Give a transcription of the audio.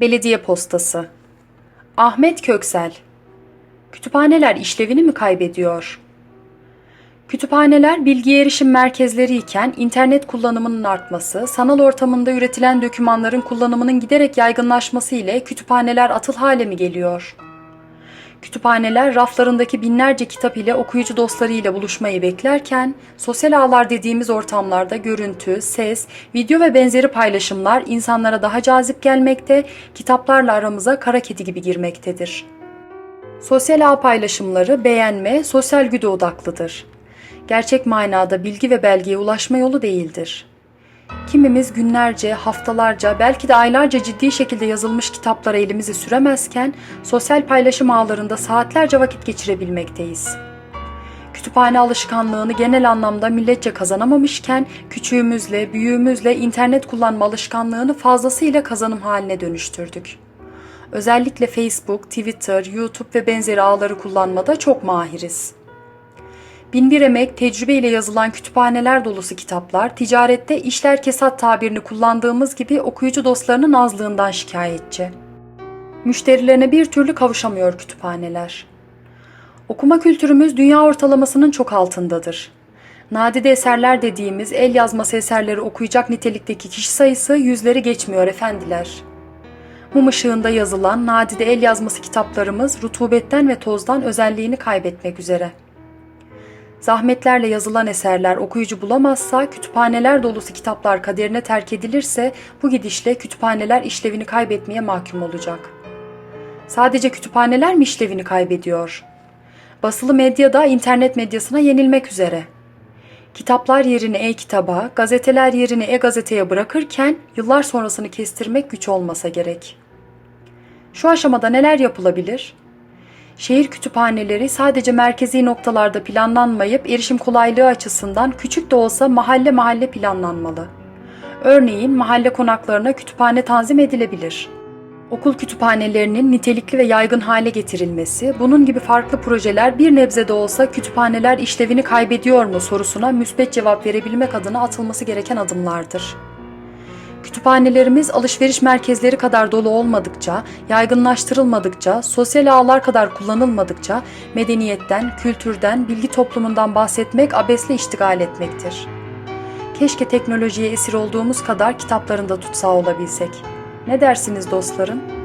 Belediye Postası Ahmet Köksel Kütüphaneler işlevini mi kaybediyor? Kütüphaneler bilgi erişim merkezleri iken internet kullanımının artması, sanal ortamında üretilen dokümanların kullanımının giderek yaygınlaşması ile kütüphaneler atıl hale mi geliyor? Kütüphaneler raflarındaki binlerce kitap ile okuyucu dostları ile buluşmayı beklerken, sosyal ağlar dediğimiz ortamlarda görüntü, ses, video ve benzeri paylaşımlar insanlara daha cazip gelmekte, kitaplarla aramıza kara kedi gibi girmektedir. Sosyal ağ paylaşımları beğenme, sosyal güde odaklıdır. Gerçek manada bilgi ve belgeye ulaşma yolu değildir. Kimimiz günlerce, haftalarca, belki de aylarca ciddi şekilde yazılmış kitaplara elimizi süremezken sosyal paylaşım ağlarında saatlerce vakit geçirebilmekteyiz. Kütüphane alışkanlığını genel anlamda milletçe kazanamamışken küçüğümüzle, büyüğümüzle internet kullanma alışkanlığını fazlasıyla kazanım haline dönüştürdük. Özellikle Facebook, Twitter, YouTube ve benzeri ağları kullanmada çok mahiriz. Binbir emek, tecrübe ile yazılan kütüphaneler dolusu kitaplar, ticarette işler kesat tabirini kullandığımız gibi okuyucu dostlarının azlığından şikayetçi. Müşterilerine bir türlü kavuşamıyor kütüphaneler. Okuma kültürümüz dünya ortalamasının çok altındadır. Nadide eserler dediğimiz el yazması eserleri okuyacak nitelikteki kişi sayısı yüzleri geçmiyor efendiler. Mum ışığında yazılan nadide el yazması kitaplarımız rutubetten ve tozdan özelliğini kaybetmek üzere. Zahmetlerle yazılan eserler okuyucu bulamazsa, kütüphaneler dolusu kitaplar kaderine terk edilirse bu gidişle kütüphaneler işlevini kaybetmeye mahkum olacak. Sadece kütüphaneler mi işlevini kaybediyor? Basılı medya da internet medyasına yenilmek üzere. Kitaplar yerini e-kitaba, gazeteler yerini e-gazeteye bırakırken yıllar sonrasını kestirmek güç olmasa gerek. Şu aşamada neler yapılabilir? Şehir kütüphaneleri sadece merkezi noktalarda planlanmayıp erişim kolaylığı açısından küçük de olsa mahalle mahalle planlanmalı. Örneğin mahalle konaklarına kütüphane tanzim edilebilir. Okul kütüphanelerinin nitelikli ve yaygın hale getirilmesi, bunun gibi farklı projeler bir nebze de olsa kütüphaneler işlevini kaybediyor mu sorusuna müsbet cevap verebilmek adına atılması gereken adımlardır. Kütüphanelerimiz alışveriş merkezleri kadar dolu olmadıkça, yaygınlaştırılmadıkça, sosyal ağlar kadar kullanılmadıkça medeniyetten, kültürden, bilgi toplumundan bahsetmek abesle iştigal etmektir. Keşke teknolojiye esir olduğumuz kadar kitaplarında tutsağı olabilsek. Ne dersiniz dostlarım?